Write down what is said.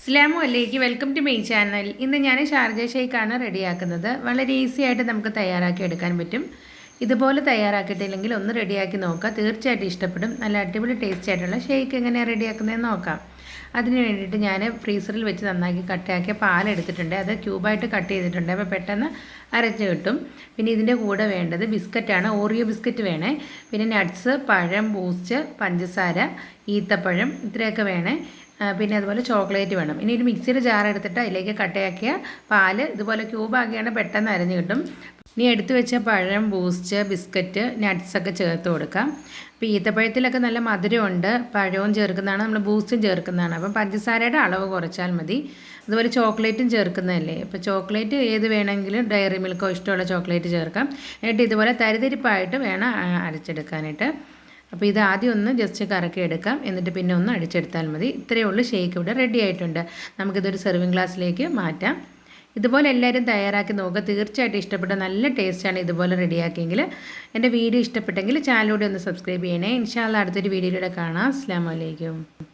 അസ്ലാമു അല്ലേക്ക് welcome to my channel. ഇന്ന് ഞാൻ ഷാർജ ഷേക്കാണ് റെഡിയാക്കുന്നത്. വളരെ ഈസി ആയിട്ട് നമുക്ക് തയ്യാറാക്കി എടുക്കാൻ പറ്റും. ഇതുപോലെ തയ്യാറാക്കിയിട്ടില്ലെങ്കിൽ ഒന്ന് റെഡിയാക്കി നോക്കാം തീർച്ചയായിട്ടും ഇഷ്ടപ്പെടും. നല്ല അടിപൊളി ടേസ്റ്റ് ആയിട്ടുള്ള ഷേക്ക് എങ്ങനെയാണ് റെഡിയാക്കുന്നതെന്ന് നോക്കാം. അതിന് വേണ്ടിയിട്ട് ഞാൻ ഫ്രീസറിൽ വെച്ച് നന്നാക്കി കട്ടയാക്കിയ പാലെടുത്തിട്ടുണ്ട് അത് ക്യൂബായിട്ട് കട്ട് ചെയ്തിട്ടുണ്ട്. അപ്പോൾ പെട്ടെന്ന് അരച്ച് കിട്ടും. പിന്നെ ഇതിന്റെ കൂടെ വേണ്ടത് ബിസ്ക്കറ്റാണ്. ഓറിയോ ബിസ്ക്കറ്റ് വേണേ. പിന്നെ നട്ട്സ് പഴം ബൂസ്റ്റ് പഞ്ചസാര ഈത്തപ്പഴം ഇത്രയൊക്കെ വേണേ. പിന്നെ അതുപോലെ ചോക്ലേറ്റ് വേണം. ഇനി ഒരു മിക്സിയുടെ ജാർ എടുത്തിട്ട് അതിലേക്ക് കട്ടയാക്കിയ പാൽ ഇതുപോലെ ക്യൂബാക്കിയാണ് പെട്ടെന്ന് അരഞ്ഞ് കിട്ടും. ഇനി എടുത്തു വെച്ച പഴം ബൂസ്റ്റ് ബിസ്ക്കറ്റ് നട്ട്സൊക്കെ ചേർത്ത് കൊടുക്കാം. അപ്പോൾ ഈത്തപ്പഴത്തിലൊക്കെ നല്ല മധുരമുണ്ട്. പഴവും ചേർക്കുന്നതാണ് നമ്മൾ ബൂസ്റ്റും ചേർക്കുന്നതാണ്. അപ്പം പഞ്ചസാരയുടെ അളവ് കുറച്ചാൽ മതി. അതുപോലെ ചോക്ലേറ്റും ചേർക്കുന്നതല്ലേ? അപ്പോൾ ചോക്ലേറ്റ് ഏത് വേണമെങ്കിലും ഡയറി മിൽക്കോ ഇഷ്ടമുള്ള ചോക്ലേറ്റ് ചേർക്കാം. എന്നിട്ട് ഇതുപോലെ തരിതരിപ്പായിട്ട് വേണം അരച്ചെടുക്കാനായിട്ട്. അപ്പോൾ ഇത് ആദ്യം ഒന്ന് ജസ്റ്റ് കറക്കി എടുക്കാം. എന്നിട്ട് പിന്നെ ഒന്ന് അടിച്ചെടുത്താൽ മതി. ഇത്രയേ ഉള്ളൂ ഷേക്ക് ഇവിടെ റെഡി ആയിട്ടുണ്ട്. നമുക്കിതൊരു സെർവിങ് ഗ്ലാസ്സിലേക്ക് മാറ്റാം. ഇതുപോലെ എല്ലാവരും തയ്യാറാക്കി നോക്കുക. തീർച്ചയായിട്ടും ഇഷ്ടപ്പെട്ട നല്ല ടേസ്റ്റാണ് ഇതുപോലെ റെഡിയാക്കിയെങ്കിൽ എന്റെ വീഡിയോ ഇഷ്ടപ്പെട്ടെങ്കിൽ ചാനലിലൂടെ ഒന്ന് സബ്സ്ക്രൈബ് ചെയ്യണേ. ഇൻഷാല്ല അടുത്തൊരു വീഡിയോയിലൂടെ കാണാം. അസ്സാം വലൈക്കും